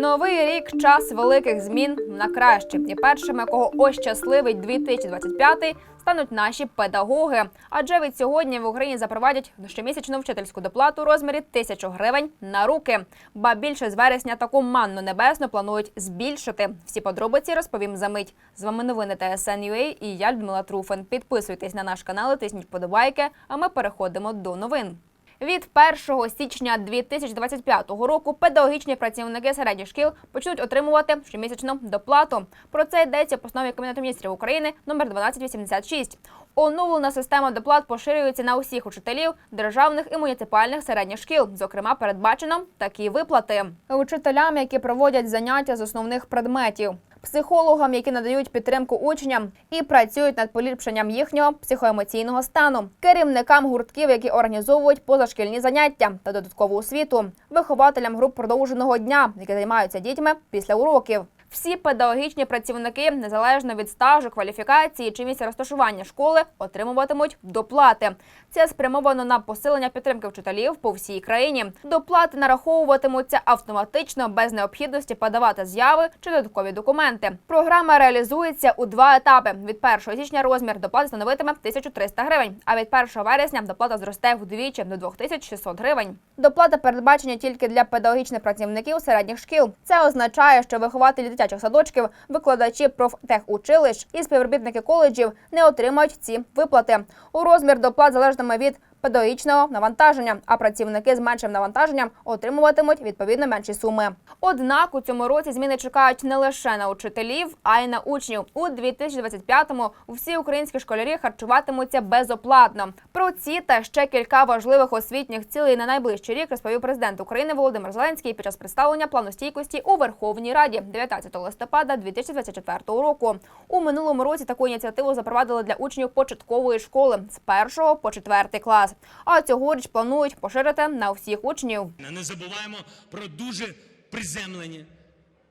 Новий рік час великих змін на краще. І першими, кого ощасливить 2025, стануть наші педагоги. Адже від сьогодні в Україні запровадять щомісячну вчительську доплату у розмірі тисячу гривень на руки. Ба більше з вересня таку манну небесну планують збільшити. Всі подробиці розповім за мить. З вами новини ТСН.UA і я Людмила Труфен. Підписуйтесь на наш канал, тисніть вподобайки. А ми переходимо до новин. Від 1 січня 2025 року педагогічні працівники середніх шкіл почнуть отримувати щомісячну доплату. Про це йдеться в постанові Кабінету міністрів України номер 1286. Оновлена система доплат поширюється на усіх учителів державних і муніципальних середніх шкіл. Зокрема, передбачено такі виплати учителям, які проводять заняття з основних предметів. Психологам, які надають підтримку учням і працюють над поліпшенням їхнього психоемоційного стану, керівникам гуртків, які організовують позашкільні заняття та додаткову освіту, вихователям груп продовженого дня, які займаються дітьми після уроків. Всі педагогічні працівники, незалежно від стажу, кваліфікації чи місця розташування школи, отримуватимуть доплати. Це спрямовано на посилення підтримки вчителів по всій країні. Доплати нараховуватимуться автоматично без необхідності подавати з'яви чи додаткові документи. Програма реалізується у два етапи. Від 1 січня розмір доплати становитиме 1300 гривень, а від 1 вересня доплата зросте вдвічі до 2600 гривень. Доплата передбачена тільки для педагогічних працівників середніх шкіл. Це означає, що вихователі дитячих садочків, викладачі профтехучилищ і співробітники коледжів не отримають ці виплати. У розмір доплат залежатиме від педагогічного навантаження, а працівники з меншим навантаженням отримуватимуть відповідно менші суми. Однак у цьому році зміни чекають не лише на учителів, а й на учнів. У 2025-му всі українські школярі харчуватимуться безоплатно. Про ці та ще кілька важливих освітніх цілей на найближчий рік розповів президент України Володимир Зеленський під час представлення плану стійкості у Верховній Раді 19 листопада 2024 року. У минулому році таку ініціативу запровадили для учнів початкової школи з 1 по 4 клас. А цьогоріч планують поширити на всіх учнів. Не забуваємо про дуже приземлені,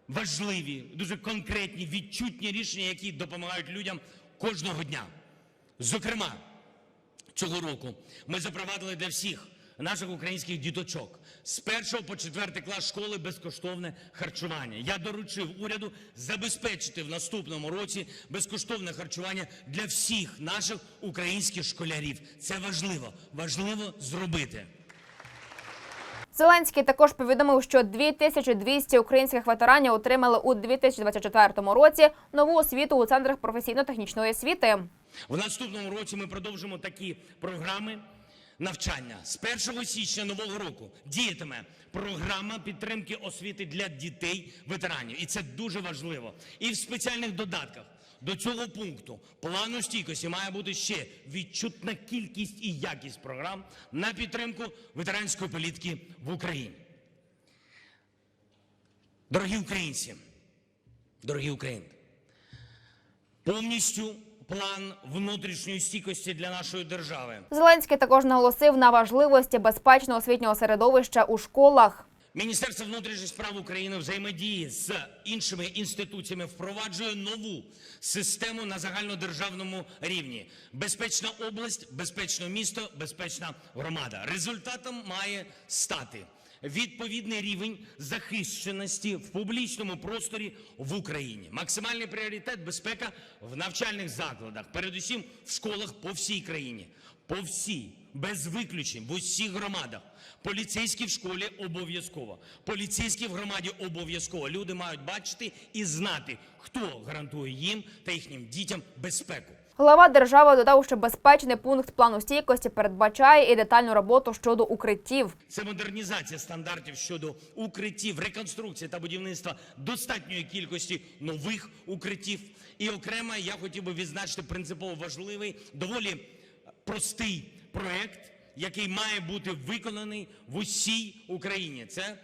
важливі, дуже конкретні, відчутні рішення, які допомагають людям кожного дня. Зокрема, цього року ми запровадили для всіх наших українських діточок з 1 по 4 клас школи безкоштовне харчування. Я доручив уряду забезпечити в наступному році безкоштовне харчування для всіх наших українських школярів. Це важливо, важливо зробити. Зеленський також повідомив, що 2200 українських ветеранів отримали у 2024 році нову освіту у центрах професійно-технічної освіти. В наступному році ми продовжимо такі програми навчання. З 1 січня нового року діятиме програма підтримки освіти для дітей ветеранів. І це дуже важливо. І в спеціальних додатках до цього пункту плану стійкості має бути ще відчутна кількість і якість програм на підтримку ветеранської політики в Україні. Дорогі українці, дорогі українки, повністю план внутрішньої стійкості для нашої держави. Зеленський також наголосив на важливості безпечного освітнього середовища у школах. Міністерство внутрішніх справ України взаємодії з іншими інституціями впроваджує нову систему на загальнодержавному рівні: безпечна область, безпечне місто, безпечна громада. Результатом має стати відповідний рівень захищеності в публічному просторі в Україні. Максимальний пріоритет безпека в навчальних закладах, передусім в школах по всій країні, по всій, без виключень, в усіх громадах. Поліцейські в школі обов'язково. Поліцейські в громаді обов'язково. Люди мають бачити і знати, хто гарантує їм та їхнім дітям безпеку. Глава держави додав, що безпечний пункт плану стійкості передбачає і детальну роботу щодо укриттів. Це модернізація стандартів щодо укриттів, реконструкція та будівництва достатньої кількості нових укриттів. І окремо я хотів би відзначити принципово важливий, доволі простий проект, який має бути виконаний в усій Україні. Це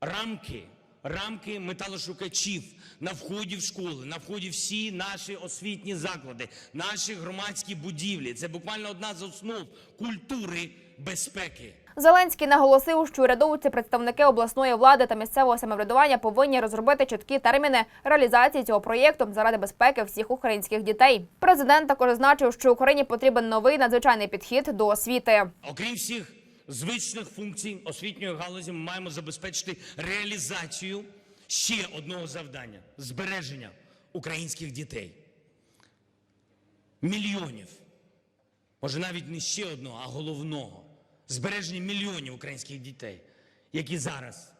рамки. Рамки металошукачів на вході в школи, на вході всі наші освітні заклади, наші громадські будівлі. Це буквально одна з основ культури безпеки. Зеленський наголосив, що урядовці, представники обласної влади та місцевого самоврядування повинні розробити чіткі терміни реалізації цього проєкту заради безпеки всіх українських дітей. Президент також зазначив, що Україні потрібен новий надзвичайний підхід до освіти. Окрім всіх звичних функцій освітньої галузі ми маємо забезпечити реалізацію ще одного завдання збереження українських дітей. Мільйонів, може навіть не ще одного, а головного збереження мільйонів українських дітей, які зараз,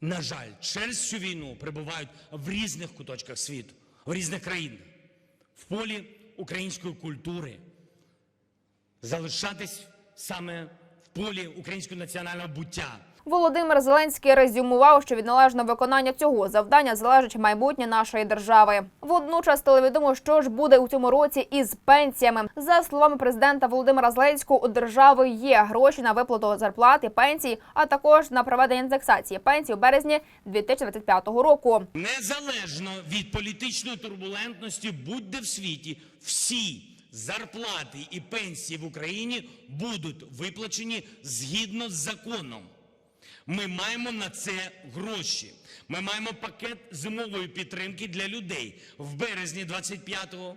на жаль, через цю війну перебувають в різних куточках світу, в різних країнах, в полі української культури, залишатись саме полі українського національного буття. Володимир Зеленський резюмував, що від належного виконання цього завдання залежить майбутнє нашої держави. Водночас стало відомо, що ж буде у цьому році із пенсіями. За словами президента Володимира Зеленського, у держави є гроші на виплату зарплат і пенсій, а також на проведення індексації пенсій у березні 2025 року. Незалежно від політичної турбулентності, будь-де в світі, всі зарплати і пенсії в Україні будуть виплачені згідно з законом. Ми маємо на це гроші. Ми маємо пакет зимової підтримки для людей в березні 25-го.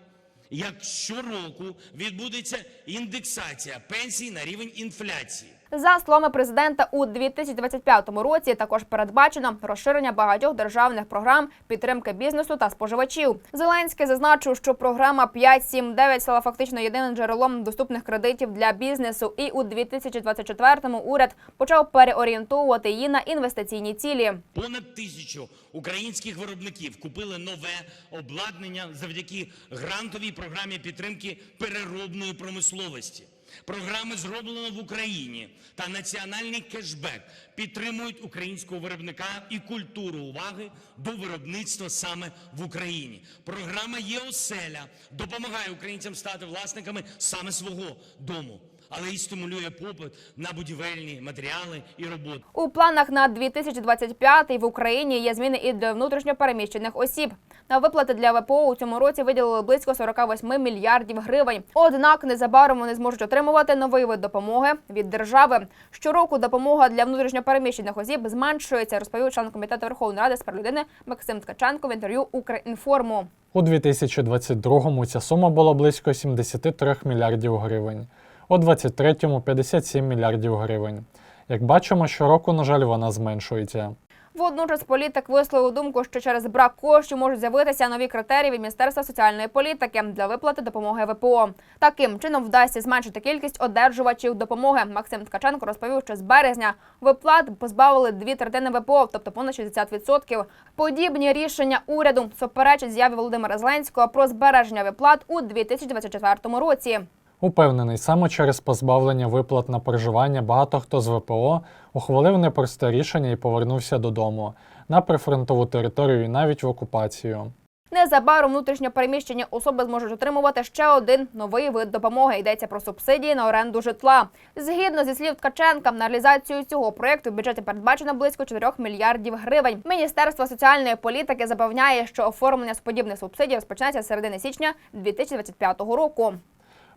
Як щороку відбудеться індексація пенсій на рівень інфляції. За словами президента, у 2025 році також передбачено розширення багатьох державних програм підтримки бізнесу та споживачів. Зеленський зазначив, що програма 5.7.9 стала фактично єдиним джерелом доступних кредитів для бізнесу. І у 2024-му уряд почав переорієнтовувати її на інвестиційні цілі. Понад тисячу українських виробників купили нове обладнання завдяки грантовій програмі підтримки переробної промисловості. Програми зроблено в Україні та національний кешбек підтримують українського виробника і культуру уваги до виробництва саме в Україні. Програма «Є оселя» допомагає українцям стати власниками саме свого дому, але й стимулює попит на будівельні матеріали і роботи. У планах на 2025 в Україні є зміни і для внутрішньопереміщених осіб. На виплати для ВПО у цьому році виділили близько 48 мільярдів гривень. Однак незабаром вони зможуть отримувати новий вид допомоги від держави. Щороку допомога для внутрішньопереміщених осіб зменшується, розповів член комітету Верховної Ради з прав людини Максим Ткаченко в інтерв'ю Укрінформу. У 2022-му ця сума була близько 73 мільярдів гривень, у 2023-му 57 мільярдів гривень. Як бачимо, щороку, на жаль, вона зменшується. Водночас політик висловив думку, що через брак коштів можуть з'явитися нові критерії від Міністерства соціальної політики для виплати допомоги ВПО. Таким чином вдасться зменшити кількість одержувачів допомоги. Максим Ткаченко розповів, що з березня виплат позбавили дві третини ВПО, тобто понад 60%. Подібні рішення уряду суперечать з'яві Володимира Зеленського про збереження виплат у 2024 році. Упевнений, саме через позбавлення виплат на проживання багато хто з ВПО ухвалив непросте рішення і повернувся додому на прифронтову територію і навіть в окупацію. Незабаром внутрішньо переміщені особи зможуть отримувати ще один новий вид допомоги. Йдеться про субсидії на оренду житла. Згідно зі слів Ткаченка, на реалізацію цього проєкту в бюджеті передбачено близько 4 мільярдів гривень. Міністерство соціальної політики запевняє, що оформлення з подібних субсидій розпочнеться з середини січня 2025 року.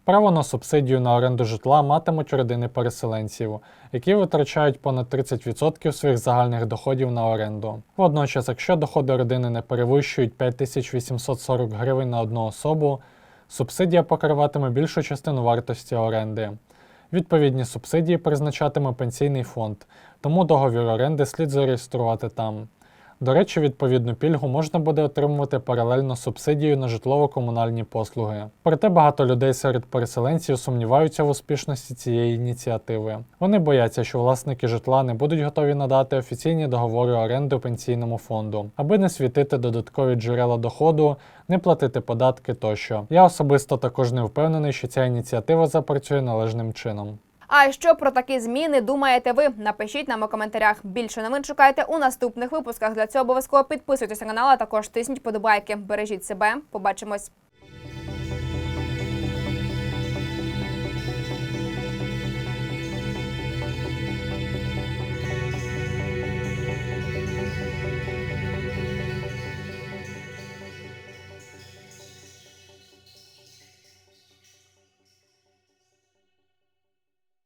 Право на субсидію на оренду житла матимуть родини переселенців, які витрачають понад 30% своїх загальних доходів на оренду. Водночас, якщо доходи родини не перевищують 5840 гривень на одну особу, субсидія покриватиме більшу частину вартості оренди. Відповідні субсидії призначатиме пенсійний фонд, тому договір оренди слід зареєструвати там. До речі, відповідну пільгу можна буде отримувати паралельно субсидією на житлово-комунальні послуги. Проте багато людей серед переселенців сумніваються в успішності цієї ініціативи. Вони бояться, що власники житла не будуть готові надати офіційні договори оренди пенсійному фонду, аби не світити додаткові джерела доходу, не платити податки тощо. Я особисто також не впевнений, що ця ініціатива запрацює належним чином. А що про такі зміни думаєте ви? Напишіть нам у коментарях. Більше новин шукайте у наступних випусках. Для цього обов'язково підписуйтесь на канал, а також тисніть подобайки. Бережіть себе. Побачимось.